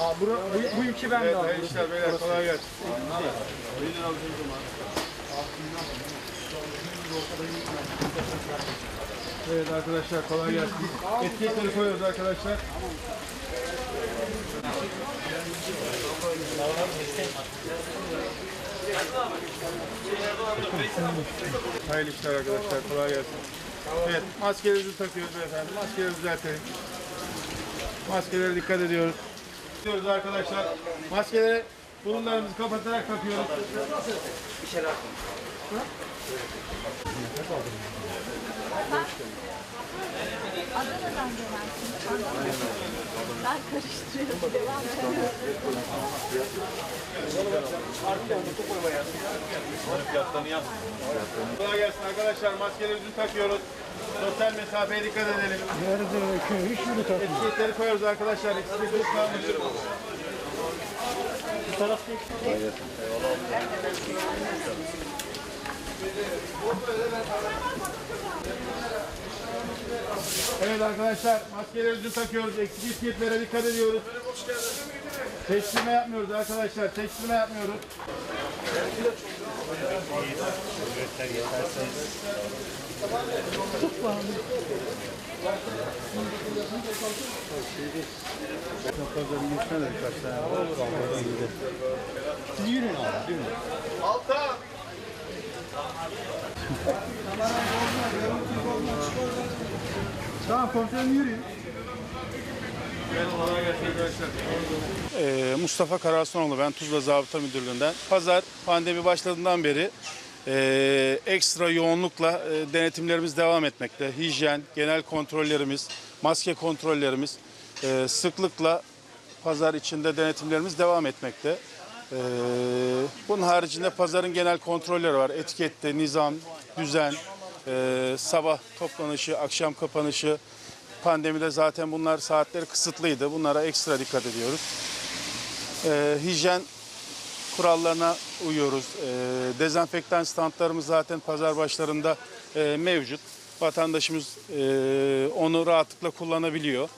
Aa, bura, bu, bu yükü ben de Evet, aldım. hayırlı işler beyler. Kolay gelsin. Evet arkadaşlar kolay gelsin. Etiketleri koyuyoruz arkadaşlar. Hayırlı işler arkadaşlar. Kolay gelsin. Evet maskelerimizi takıyoruz efendim. Maskeleri düzeltelim. Maskelere dikkat ediyoruz. Diyoruz arkadaşlar. Maskeleri burunlarımızı kapatarak takıyoruz. Adana'dan gelersiniz. Adana'dan. Ben karıştırıyorum. Devam edelim. Kolay gelsin arkadaşlar. Maskelerimizi takıyoruz. Sosyal mesafeye dikkat edelim. Nerede? Hiçbiri takmıyor. Koyuyoruz arkadaşlar. Etiketleri kalmış. Evet arkadaşlar maskelerimizi takıyoruz. Eksik etiketlere dikkat ediyoruz. Teşlime yapmıyoruz arkadaşlar. Teşlime yapmıyoruz. Alta. Tamam komiserim yürüyün. Evet, kolay gelsin arkadaşlar. Ee, Mustafa Karasunoğlu ben Tuzla Zabıta Müdürlüğü'nden. Pazar pandemi başladığından beri e, ekstra yoğunlukla e, denetimlerimiz devam etmekte. Hijyen, genel kontrollerimiz, maske kontrollerimiz e, sıklıkla pazar içinde denetimlerimiz devam etmekte. E, bunun haricinde pazarın genel kontrolleri var. Etikette, nizam, düzen, e, sabah toplanışı, akşam kapanışı, Pandemide zaten bunlar saatleri kısıtlıydı. Bunlara ekstra dikkat ediyoruz. Ee, hijyen kurallarına uyuyoruz. Ee, dezenfektan standlarımız zaten pazar başlarında e, mevcut. Vatandaşımız e, onu rahatlıkla kullanabiliyor.